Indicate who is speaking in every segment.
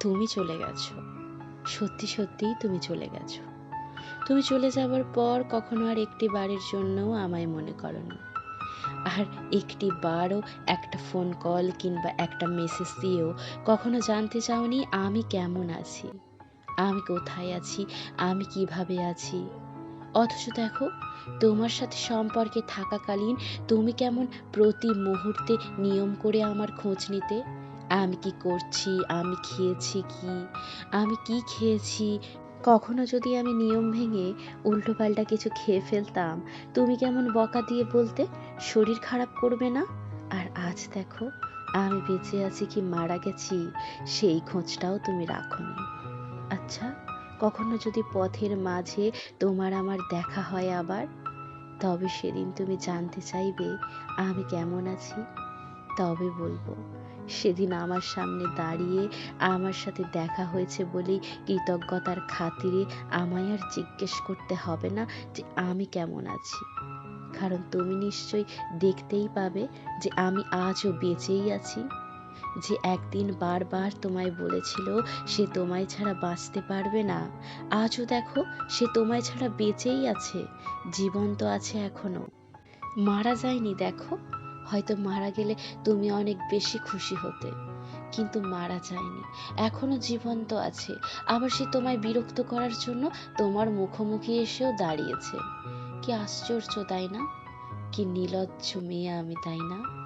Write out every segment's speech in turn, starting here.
Speaker 1: তুমি চলে গেছো। সত্যি সত্যিই তুমি চলে গেছো। তুমি চলে যাবার পর কখনো আর একটি বারের জন্যও আমায় মনে করো না আর একটি বারও একটা ফোন কল কিংবা একটা মেসেজ দিয়েও কখনো জানতে চাওনি আমি কেমন আছি, আমি কোথায় আছি, আমি কীভাবে আছি। অথচ দেখো, তোমার সাথে সম্পর্কে থাকাকালীন তুমি কেমন প্রতি মুহূর্তে নিয়ম করে আমার খোঁজ নিতে আমি কি করছি? আমি খেয়েছি কি? আমি কি খেয়েছি? কখনো যদি আমি নিয়ম ভেঙে উল্টোপাল্টা কিছু খেয়ে ফেলতাম, তুমি কেমন বকা দিয়ে বলতে, শরীর খারাপ করবে না? আর আজ দেখো, আমি বেঁচে আছি কি মারা গেছি, সেই খোঁজটাও তুমি রাখোনি। আচ্ছা কখনো যদি পথের মাঝে তোমার আমার দেখা হয় আবার? তবে সেদিন তুমি জানতে চাইবে, আমি কেমন আছি। তবে বলব, সেদিন আমার সামনে দাঁড়িয়ে আমার সাথে দেখা হয়েছে বলেই কৃতজ্ঞতার খাতিরে আমায় আর জিজ্ঞেস করতে হবে না যে আমি কেমন আছি। কারণ তুমি নিশ্চয়ই দেখতেই পাবে যে আমি আজও বেঁচেই আছি। যে একদিন বারবার তোমায় বলেছিল সে তোমায় ছাড়া বাঁচতে পারবে না, আজও দেখো সে তোমায় ছাড়া বেঁচেই আছে জীবন্ত আছে এখনও। মারা যায়নি দেখো হয়তো মারা গেলে তুমি অনেক বেশি খুশি হতে। কিন্তু মারা যায়নি। এখনও জীবন্ত আছে। আবার সে তোমায় বিরক্ত করার জন্য তোমার মুখোমুখি এসেও দাঁড়িয়েছে। কি আশ্চর্য, তাই না? কি নিলজ্জ মেয়ে আমি, তাই না?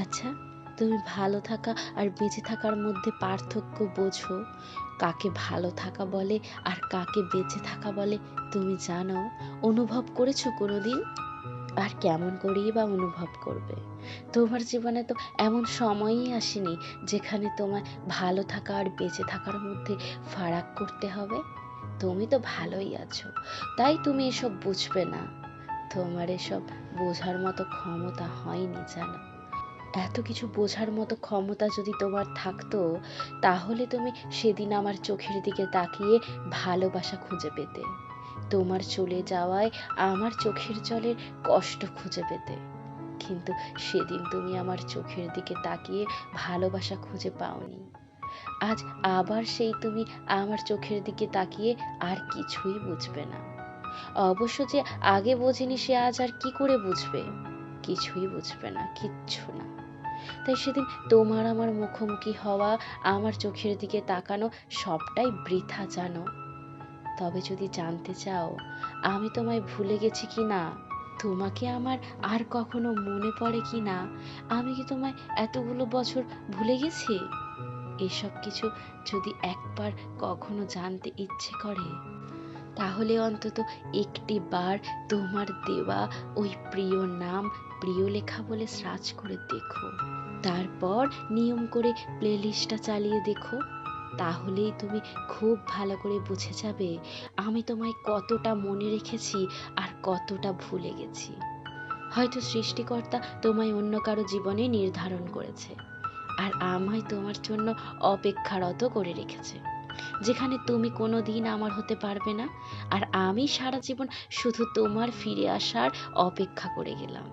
Speaker 1: আচ্ছা তুমি ভালো থাকা আর বেঁচে থাকার মধ্যে পার্থক্য বোঝো। কাকে ভালো থাকা বলে আর কাকে বেঁচে থাকা বলে তুমি জানো? অনুভব করেছ কোনোদিন? আর কেমন করেই বা অনুভব করবে? তোমার জীবনে তো এমন সময়ই আসেনি যেখানে তোমার ভালো থাকা আর বেঁচে থাকার মধ্যে ফারাক করতে হবে? তুমি তো ভালোই আছো, তাই তুমি এসব বুঝবে না। তোমার এসব বোঝার মতো ক্ষমতা হয়নি জানো। এত কিছু বোঝার মতো ক্ষমতা যদি তোমার থাকতো, তাহলে তুমি সেদিন আমার চোখের দিকে তাকিয়ে ভালোবাসা খুঁজে পেতে। তোমার চলে যাওয়ায় আমার চোখের জলের কষ্ট খুঁজে পেতে। কিন্তু সেদিন তুমি আমার চোখের দিকে তাকিয়ে ভালোবাসা খুঁজে পাওনি। আজ আবার সেই তুমি আমার চোখের দিকে তাকিয়ে আর কিছুই বুঝবে না। অবশ্য যে আগে বোঝেনি সে আজ আর কি করে বুঝবে? কিছুই বুঝবে না, কিচ্ছু না। তাই সেদিন তোমার আমার মুখোমুখি হওয়া, আমার চোখের দিকে তাকানো সবটাই বৃথা জানো। তবে যদি জানতে চাও, আমি তোমায় ভুলে গেছি কি না? তোমাকে আমার আর কখনো মনে পড়ে কি না? আমি কি তোমায় এতগুলো বছর ভুলে গেছি? এসব কিছু যদি একবার কখনো জানতে ইচ্ছে করে, তাহলে অন্তত একটি বার তোমার দেওয়া ওই প্রিয় নাম প্রিয় লেখা বলে সার্চ করে দেখো। তারপর নিয়ম করে প্লেলিস্টটা চালিয়ে দেখো। তাহলেই তুমি খুব ভালো করে বুঝে যাবে আমি তোমায় কতটা মনে রেখেছি আর কতটা ভুলে গেছি। হয়তো সৃষ্টিকর্তা তোমায় অন্য কারও জীবনে নির্ধারণ করেছে আর আমায় তোমার জন্য অপেক্ষারত করে রেখেছে। যেখানে তুমি কোনো দিন আমার হতে পারবে না আর আমি সারা জীবন শুধু তোমার ফিরে আসার অপেক্ষা করে গেলাম।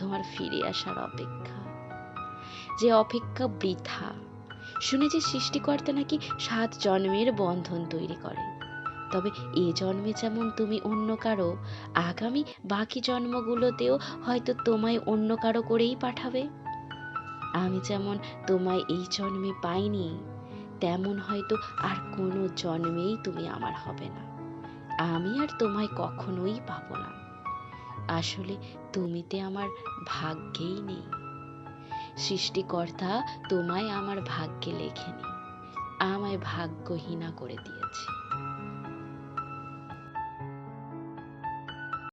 Speaker 1: তোমার ফিরে আসার অপেক্ষা। যে অপেক্ষা বৃথা। শুনেছি সৃষ্টিকর্তা নাকি সাত জন্মের বন্ধন তৈরি করে তবে এ জন্মে যেমন তুমি অন্য কারও, আগামী বাকি জন্মগুলোতেও হয়তো তোমায় অন্য কারও করেই পাঠাবে। আমি যেমন তোমায় এই জন্মে পাইনি, তেমন হয়তো আর কোনো জন্মেই তুমি আমার হবে না। আমি আর তোমায় কখনোই পাবো না। আসলে তুমিতে আমার ভাগ্যেই নেই। সৃষ্টিকর্তা তোমায় আমার ভাগ্যে লেখেনি আমায় ভাগ্যহীনা করে দিয়েছে।